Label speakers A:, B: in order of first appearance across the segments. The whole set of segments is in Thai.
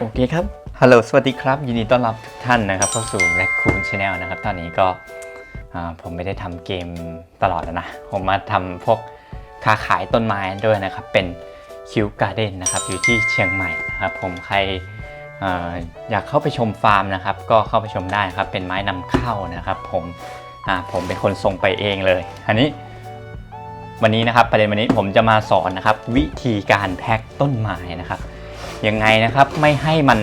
A: โอเคครับ ฮัลโหล สวัสดีครับ ยินดีต้อนรับทุกท่านนะครับเข้าสู่ Raccoon Channel นะครับ ตอนนี้ก็ผมไม่ได้ทำเกมตลอดแล้วนะ ผมมาทำพวกค้าขายต้นไม้ด้วยนะครับ เป็นคิวการ์เด้นนะครับ อยู่ที่เชียงใหม่นะครับ ผมใครอยากเข้าไปชมฟาร์มนะครับ ก็เข้าไปชมได้ครับ เป็นไม้นำเข้านะครับ ผมผมเป็นคนส่งไปเองเลย อันนี้วันนี้นะครับประเด็นวันนี้ผมจะมาสอนนะครับ วิธีการแพ็คต้นไม้นะครับ ยังไงนะครับไม่ให้มัน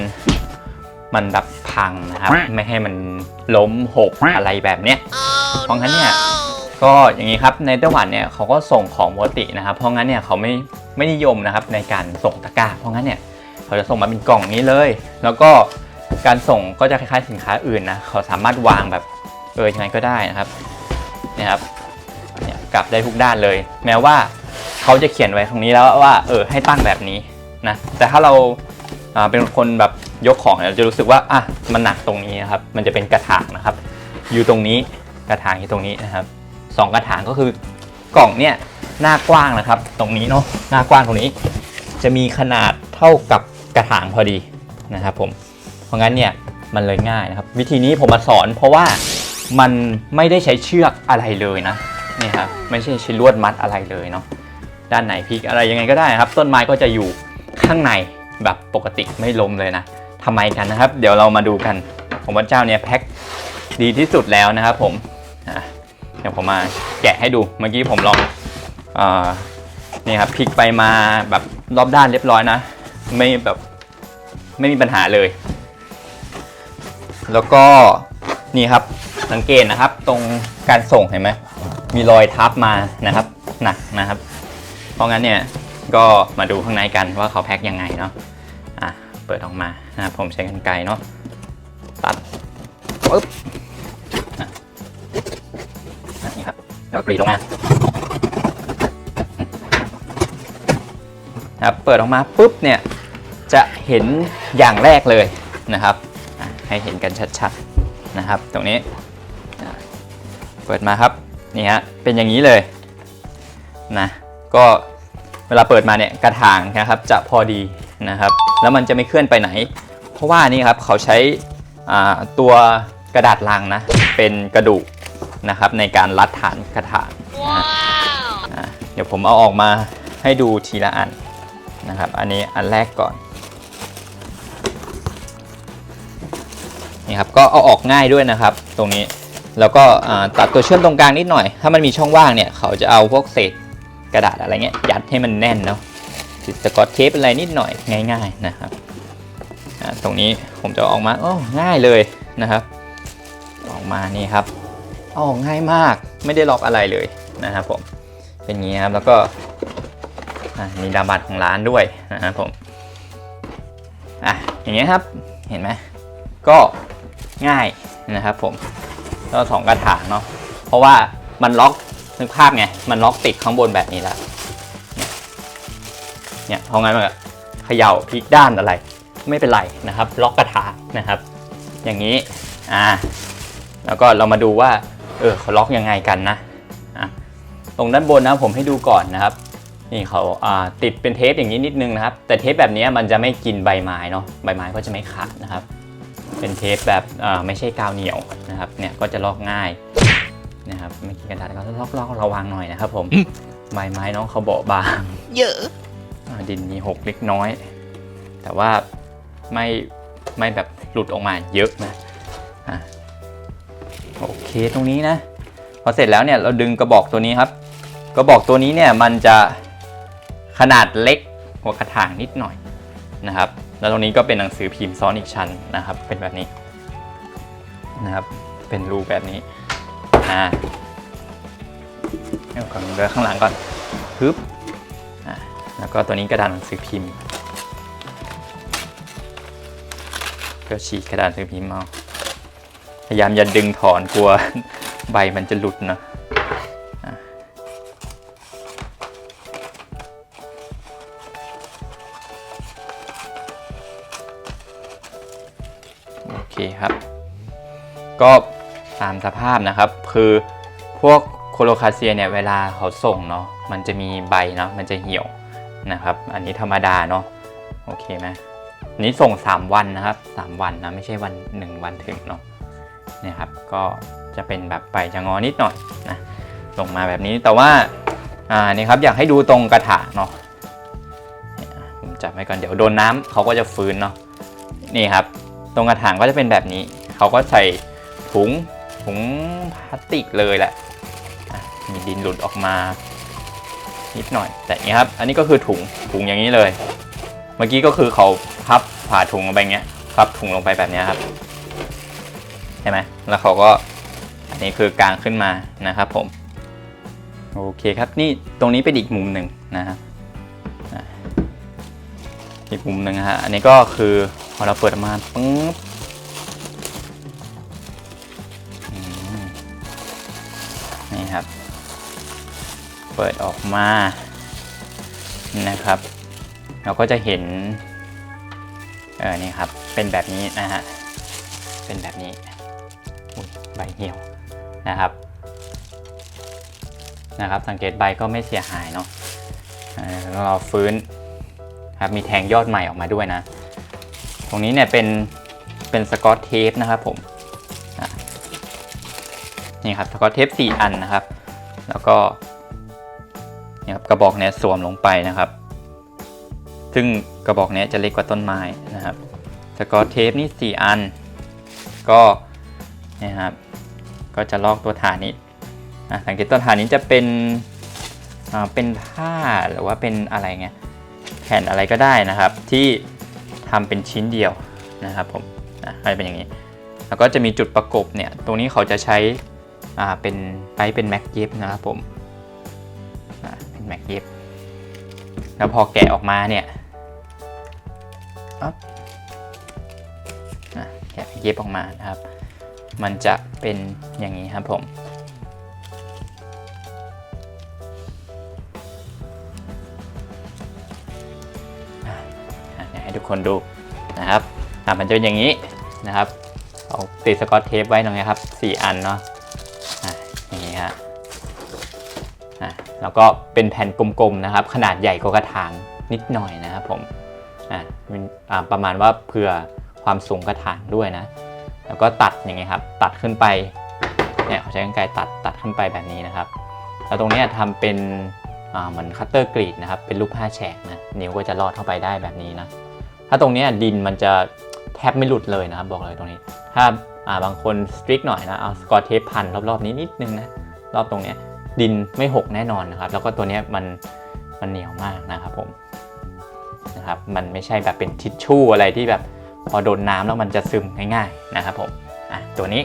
A: มันแบบพังนะครับ ไม่ให้มันล้มหกอะไรแบบเนี้ยเพราะงั้นเนี่ยก็อย่างนี้ครับในไต้หวันเนี่ยเขาก็ส่งของปกตินะครับ เพราะงั้นเนี่ยเขาไม่ไม่นิยมนะครับในการส่งตะกร้าเพราะงั้นเนี่ยเขาจะส่งมาเป็นกล่องนี้เลย แล้วก็การส่งก็จะคล้ายๆสินค้าอื่นนะเขาสามารถวางแบบเออยังไงก็ได้นะครับเนี่ยครับเนี่ยกลับได้ทุกด้านเลย แม้ว่าเขาจะเขียนไว้ตรงนี้แล้วว่าเออให้ตั้งแบบนี้ นะแต่ถ้าเราเป็นคนแบบยกของเนี่ยเราจะรู้สึกว่าอะมันหนักตรงนี้นะครับมันจะเป็นกระถางนะครับ อยู่ตรงนี้กระถางอยู่ตรงนี้นะครับสองกระถางก็คือกล่องเนี่ยหน้ากว้างนะครับ ตรงนี้เนาะหน้ากว้างตรงนี้ จะมีขนาดเท่ากับกระถางพอดีนะครับผมเพราะงั้นเนี่ยมันเลยง่ายนะครับ วิธีนี้ผมมาสอนเพราะว่ามันไม่ได้ใช้เชือกอะไรเลยนะนี่ครับไม่ใช่ใช้ลวดมัดอะไรเลยเนาะด้านไหนพลิกอะไรยังไงก็ได้นะครับ ต้นไม้ก็จะอยู่ ข้างในแบบปกติไม่ล้มเลยนะทำไมกันนะครับ เดี๋ยวเรามาดูกัน ผมว่าเจ้าเนี่ยแพ็คดีที่สุดแล้วนะครับผมอะเดี๋ยวผมมาแกะให้ดูเมื่อกี้ผมลองอนี่ครับพลิกไปมาแบบรอบด้านเรียบร้อยนะ ไม่แบบไม่มีปัญหาเลย แล้วก็นี่ครับสังเกตนะครับ ตรงการส่งเห็นไหมมีรอยทับมานะครับ หนักนะครับ เพราะงั้นเนี่ย ก็มาดูข้างในกันว่าเขาแพ็คยังไงเนาะอะเปิดออกมานะครับผมใช้กันไกรเนาะตัดปึ๊บอะอะนี่ครับแล้วก็กรีดลงมาครับเปิดออกมาปุ๊บเนี่ยจะเห็นอย่างแรกเลยนะครับอะให้เห็นกันชัดๆนะครับ ตรงนี้อะเปิดมาครับนี่ฮะเป็นอย่างนี้เลยนะก็เวลาเปิดมาเนี่ยกระถางนะครับจะพอดีนะครับ แล้วมันจะไม่เคลื่อนไปไหน เพราะว่านี่ครับเขาใช้อ่าตัวกระดาษลังนะเป็นกระดูกนะครับในการรัดฐานกระถางนะฮะอ่าเดี๋ยวผมเอาออกมาให้ดูทีละอันนะครับ อันนี้อันแรกก่อนนี่ครับก็เอาออกง่ายด้วยนะครับ ตรงนี้แล้วก็อ่าตัดตัวเชื่อมตรงกลางนิดหน่อย ถ้ามันมีช่องว่างเนี่ยเขาจะเอาพวกเศษ กระดาษอะไรเงี้ยยัดให้มันแน่นเนาะติดสกอตเทปอะไรนิดหน่อยง่าย ๆนะครับตรงนี้ผมจะออกมาโอ้ง่ายเลยนะครับ ออกมานี่ครับออกง่ายมากไม่ได้ล็อกอะไรเลยนะครับผมเป็นงี้ครับแล้วก็มีดาบัตรของร้านด้วยนะครับผมอะอย่างเงี้ยครับเห็นไหมก็ง่ายนะครับผมก็สองกระถางเนาะเพราะว่ามันล็อก นึกภาพไง มันล็อกติดข้างบนแบบนี้แล้ว เนี่ยเพราะงั้นมันเขย่าพลิกด้านอะไร ไม่เป็นไรนะครับ ล็อกกระถางนะครับ อย่างนี้ อ่า แล้วก็เรามาดูว่า เออเขาล็อกยังไงกันนะ อะ ตรงด้านบนนะผมให้ดูก่อนนะครับ นี่เขาอ่าติดเป็นเทปอย่างนี้นิดนึงนะครับ แต่เทปแบบนี้มันจะไม่กินใบไม้เนาะ ใบไม้ก็จะไม่ขาดนะครับ เป็นเทปแบบอ่าไม่ใช่กาวเหนียวนะครับ เนี่ยก็จะลอกง่าย นะครับไม่กินกระดาษก็ลอกลอกระวังหน่อยนะครับ ผมใบไม้น้องเขาเบาบาง
B: เยอะ
A: อ่าดินมีหกเล็กน้อย แต่ว่าไม่ไม่แบบหลุดออกมาเยอะนะอะโอเคตรงนี้นะ พอเสร็จแล้วเนี่ยเราดึงกระบอกตัวนี้ครับ กระบอกตัวนี้เนี่ยมันจะขนาดเล็กกว่ากระถางนิดหน่อยนะครับ แล้วตรงนี้ก็เป็นหนังสือพิมพ์ซ้อนอีกชั้นนะครับ เป็นแบบนี้นะครับ เป็นรูปแบบนี้ อ่าเดี๋ยวก่อนเดินข้างหลังก่อนปึ๊บอ่าแล้วก็ตัวนี้กระดานหนังสือพิมพ์ก็ฉีกกระดานหนังสือพิมพ์เอาพยายามอย่าดึงถอนกลัวใบมันจะหลุดนะอะโอเคครับ ก็ ตามสภาพนะครับ คือพวกโคโลคาเซียเนี่ยเวลาเขาส่งเนาะมันจะมีใบเนาะมันจะเหี่ยวนะครับ อันนี้ธรรมดาเนาะโอเคไหมนนี้ส่ง 3 วันนะครับ 3 วันนะไม่ใช่วัน 1 วันถึงเนาะเนี่ยครับก็จะเป็นแบบไปจะงอนิดหน่อยนะส่งมาแบบนี้แต่ว่าอ่านี่ครับอยากให้ดูตรงกระถางเนาะผมจับไว้ก่อนเดี๋ยวโดนน้ำเขาก็จะฟื้นเนาะนี่ครับ ตรงกระถางก็จะเป็นแบบนี้ เขาก็ใส่ถุง ถุงพลาสติกเลยแหละ มีดินหลุดออกมา นิดหน่อย แต่นี่ครับ อันนี้ก็คือถุงถุงอย่างนี้เลย เมื่อกี้ก็คือเขาพับผ่าถุงลงไปเงี้ยพับถุงลงไปแบบนี้ครับเห็นไหมแล้วเขาก็อันนี้คือกลางขึ้นมานะครับผม โอเคครับนี่ตรงนี้เป็นอีกมุมหนึ่งนะครับอีกมุมหนึ่งฮะอันนี้ก็คือพอเราเปิดออกมาปึ๊บ เปิดออกมานะครับ เราก็จะเห็นเออนี่ครับเป็นแบบนี้นะฮะเป็นแบบนี้ใบเหี่ยวนะครับนะครับ สังเกตใบก็ไม่เสียหายเนาะเราฟื้นครับมีแทงยอดใหม่ออกมาด้วยนะ ตรงนี้เนี่ยเป็นเป็นสกอตเทปนะครับผมนี่ครับสกอตเทป4 อันนะครับ แล้วก็ นี่ยครับกระบอกเนี่ยสวมลงไปนะครับ ซึ่งกระบอกเนี้ยจะเล็กกว่าต้นไม้นะครับสกอตเทปนี่ 4 อัน ก็นะครับก็จะลอกตัวฐานนี้สังเกตตัวฐานนี้จะเป็นเป็นผ้าหรือว่าเป็นอะไรเงี้ยแผ่นอะไรก็ได้นะครับ ที่ทำเป็นชิ้นเดียวนะครับผมนะให้เป็นอย่างนี้ แล้วก็จะมีจุดประกบเนี่ยตรงนี้เขาจะใช้อ่าเป็นไปเป็นแม็กเย็บนะครับผม แม็กเย็บแล้วพอแกะออกมาเนี่ยอะแกะเย็บออกมานะครับ มันจะเป็นอย่างนี้ครับผมให้ทุกคนดูนะครับอะมันจะเป็นอย่างนี้นะครับ เอาติดสกอตเทปไว้ตรงนี้ครับ 4 อันเนาะ แล้วก็เป็นแผ่นกลมๆนะครับ ขนาดใหญ่กว่ากระถางนิดหน่อยนะครับผมอ่าประมาณว่าเผื่อความสูงกระถางด้วยนะ แล้วก็ตัดอย่างเงี้ยครับ ตัดขึ้นไปเนี่ยเขาใช้กรรไกรตัดตัดขึ้นไปแบบนี้นะครับ แล้วตรงนี้ยทำเป็นอ่าเหมือนคัตเตอร์กรีดนะครับ เป็นรูปผ้าแฉกนะนิ้วก็จะลอดเข้าไปได้แบบนี้นะถ้าตรงนี้ดินมันจะแทบไม่หลุดเลยนะครับ บอกเลยตรงนี้ ถ้าอ่าบางคนสตริกหน่อยนะเอาสกอตเทปพันรอบๆนี้นิดนึงนะรอบตรงเนี้ย ดินไม่หกแน่นอนนะครับ แล้วก็ตัวนี้มันมันเหนียวมากนะครับผมนะครับมันไม่ใช่แบบเป็นทิชชู่อะไรที่แบบพอโดนน้ำแล้วมันจะซึมง่ายๆนะครับผมอะตัวนี้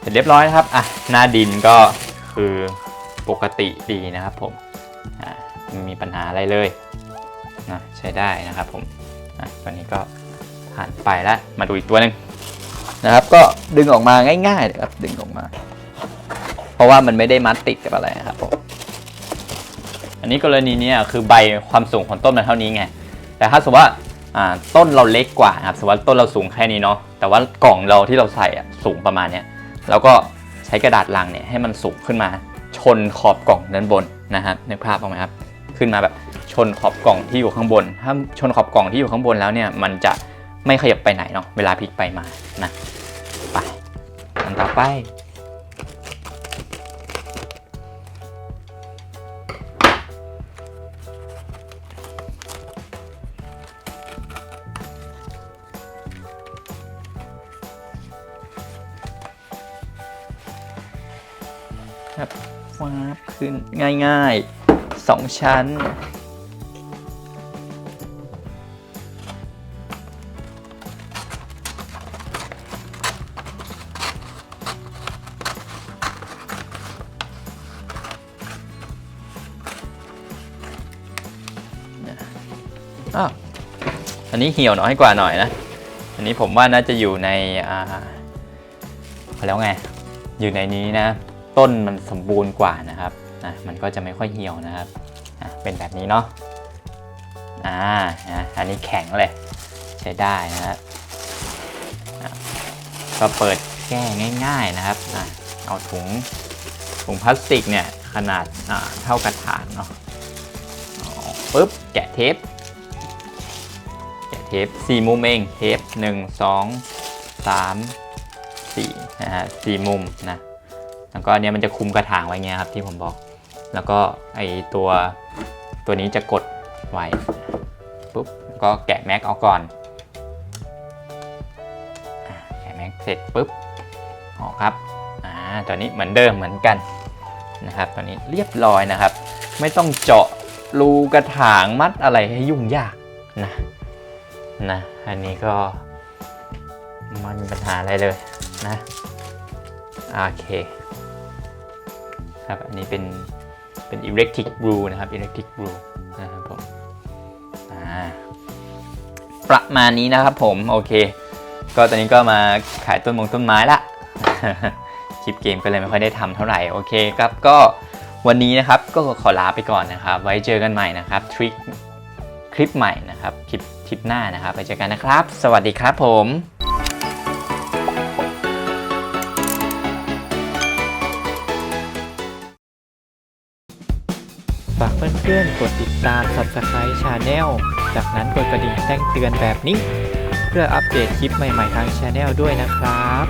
A: เสร็จเรียบร้อยนะครับอะหน้าดินก็คือปกติดีนะครับผมอะไม่มีปัญหาอะไรเลยนะใช้ได้นะครับผมอะตัวนี้ก็ผ่านไปแล้วมาดูอีกตัวหนึ่งนะครับ ก็ดึงออกมาง่ายๆเลยครับดึงออกมา ราะว่ามันไม่ได้มัดติดกับอะไรนะครับผมอันนี้กรณีนี้คือใบความสูงของต้นมันเท่านี้ไง แต่ถ้าสมมติว่าต้นเราเล็กกว่าครับสมมติว่าต้นเราสูงแค่นี้เนาะแต่ว่ากล่องเราที่เราใส่สูงประมาณนี้เราก็ใช้กระดาษลังเนี่ยให้มันสูงขึ้นมา ชนขอบกล่องด้านบนนะครับนึกภาพออกไหมครับขึ้นมาแบบชนขอบกล่องที่อยู่ข้างบน ถ้าชนขอบกล่องที่อยู่ข้างบนแล้วเนี่ยมันจะไม่ขยับไปไหนเนาะเวลาพลิกไปมานะไปอันต่อไป ครับวาบขึ้นง่ายๆสองชั้น อ้าวอันนี้เหี่ยวน้อยกว่าหน่อยนะ อันนี้ผมว่าน่าจะอยู่ใน อ่าเขาแล้วไง อยู่ในนี้นะ ต้นมันสมบูรณ์กว่านะครับนะมันก็จะไม่ค่อยเหี่ยวนะครับอะเป็นแบบนี้เนาะอ่านะอันนี้แข็งเลยใช้ได้นะครับอะก็เปิดแก้ง่ายๆนะครับอะเอาถุงถุงพลาสติกเนี่ยขนาดอ่าเท่ากระถางเนาะเอปุ๊บแกะเทปแกะเทเทปสี่มุมเองเทปหนึ่งสองสามสี่นะฮะสี่มุมนะ แล้วก็อันเนี้ยมันจะคุมกระถางไว้เงี้ยครับที่ผมบอก แล้วก็ไอตัวตัวนี้จะกดไว้ปุ๊บแล้วก็แกะแม็กเอาก่อนแกะแม็กเสร็จปุ๊บออกครับอ่าตัวนี้เหมือนเดิมเหมือนกันนะครับตัวนี้เรียบร้อยนะครับ ไม่ต้องเจาะรูกระถางมัดอะไรให้ยุ่งยากนะนะอันนี้ก็ไมันมีปัญหาอะไรเลยนะโอเค ครับอันนี้เป็นเป็น electric blue นะครับ electric blue นะครับผมอ่าประมาณนี้นะครับผม โอเค ก็ตอนนี้ก็มาขายต้นมงต้นไม้ละคลิปเกมก็เลยไม่ค่อยได้ทำเท่าไหร่ โอเคครับก็วันนี้นะครับก็ขอลาไปก่อนนะครับ ไว้เจอกันใหม่นะครับทริคคลิปใหม่นะครับ คลิปคลิปหน้านะครับ ไปเจอกันนะครับ สวัสดีครับผม
B: เพื่อนๆ กดติดตาม Subscribe Channel จากนั้นกดกระดิ่งแจ้งเตือนแบบนี้ เพื่ออัปเดตคลิปใหม่ๆทาง Channel ด้วยนะครับ